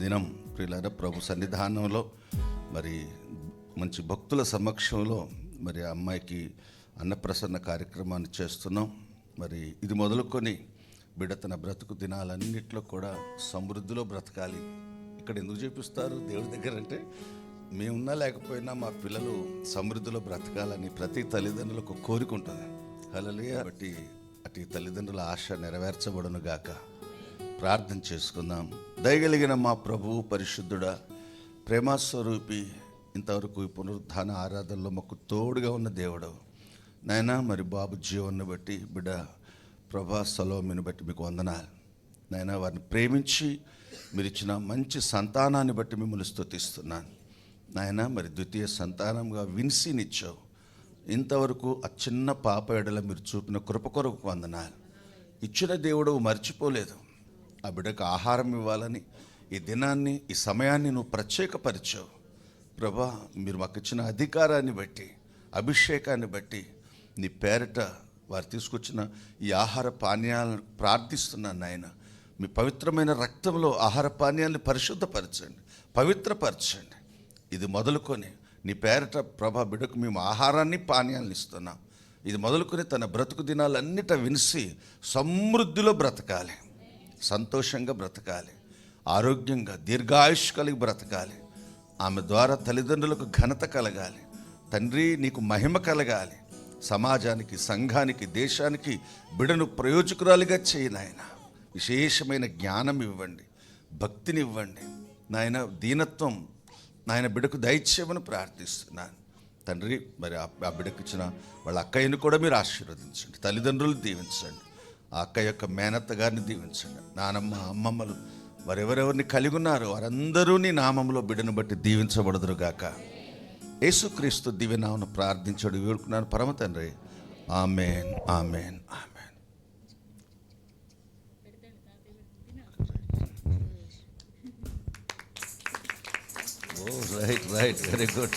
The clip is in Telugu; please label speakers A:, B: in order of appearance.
A: దినం ప్రియులారా ప్రభు సన్నిధానంలో మరి మంచి భక్తుల సమక్షంలో మరి ఆ అమ్మాయికి అన్నప్రసన్న కార్యక్రమాన్ని చేస్తున్నాం. మరి ఇది మొదలుకొని బిడ్డ తన బ్రతుకు దినాలన్నింటిలో కూడా సమృద్ధిలో బ్రతకాలి. ఇక్కడ ఎందుకు చూపిస్తారు? దేవుడి దగ్గర అంటే మేమున్నా లేకపోయినా మా పిల్లలు సమృద్ధిలో బ్రతకాలని ప్రతి తల్లిదండ్రులకు కోరిక ఉంటుంది. హలలియ బట్టి అటు తల్లిదండ్రుల ఆశ నెరవేర్చబడును గాక. ప్రార్థన చేసుకుందాం. దయగలిగిన మా ప్రభువు పరిశుద్ధుడా ప్రేమస్వరూపి ఇంతవరకు ఈ పునరుద్ధాన ఆరాధనలో మాకు తోడుగా ఉన్న దేవుడు. నాయనా మరి బాబు జీవన్ను బట్టి బిడ్డ ప్రభా సలోమిని బట్టి మీకు వందనాలు. నాయనా వారిని ప్రేమించి మీరు ఇచ్చిన మంచి సంతానాన్ని బట్టి మిమ్మల్ని స్థుతిస్తున్నాను నాయన మరి ద్వితీయ సంతానంగా విన్సీనిచ్చావు. ఇంతవరకు ఆ చిన్న పాప ఎడల మీరు చూపిన కృప కొరకు వందనాలు. ఇచ్చిన దేవుడు మర్చిపోలేదు. ఆ బిడ్డకు ఆహారం ఇవ్వాలని ఈ దినాన్ని ఈ సమయాన్ని నువ్వు ప్రత్యేకపరిచావు. ప్రభా మీరు మాకు ఇచ్చిన అధికారాన్ని బట్టి అభిషేకాన్ని బట్టి నీ పేరట వారు తీసుకొచ్చిన ఈ ఆహార పానీయాలను ప్రార్థిస్తున్నాను నాయన. మీ పవిత్రమైన రక్తంలో ఆహార పానీయాన్ని పరిశుద్ధపరచండి పవిత్రపరచండి. ఇది మొదలుకొని నీ పేరట ప్రభా బిడకు మేము ఆహారాన్ని పానీయాలను ఇస్తున్నాం. ఇది మొదలుకొని తన బ్రతుకు దినాలన్నిట వినిసి సమృద్ధిలో బ్రతకాలి. సంతోషంగా బ్రతకాలి ఆరోగ్యంగా దీర్ఘాయుష్ కలిగి బ్రతకాలి. ఆమె ద్వారా తల్లిదండ్రులకు ఘనత కలగాలి. తండ్రి నీకు మహిమ కలగాలి. సమాజానికి సంఘానికి దేశానికి బిడను ప్రయోజకురాలిగా చేయి నాయన. విశేషమైన జ్ఞానం ఇవ్వండి భక్తిని ఇవ్వండి. నాయన దీనత్వం నాయన బిడకు దయచేయమని ప్రార్థిస్తున్నాను. తండ్రి మరి ఆ బిడకు ఇచ్చిన వాళ్ళ అక్కయ్యను కూడా మీరు ఆశీర్వదించండి తల్లిదండ్రులు దీవించండి. ఆ అక్క యొక్క మేనత్త గారిని దీవించండి. నానమ్మ అమ్మమ్మలు వారెవరెవరిని కలిగి ఉన్నారో వారందరూ నీ నామంలో బిడ్డను బట్టి దీవించబడదురు గాక. యేసుక్రీస్తు దివ్యనామను ప్రార్థించడు వేడుకున్నాను పరమ తండ్రి. Amen amen amen. Oh right right very good.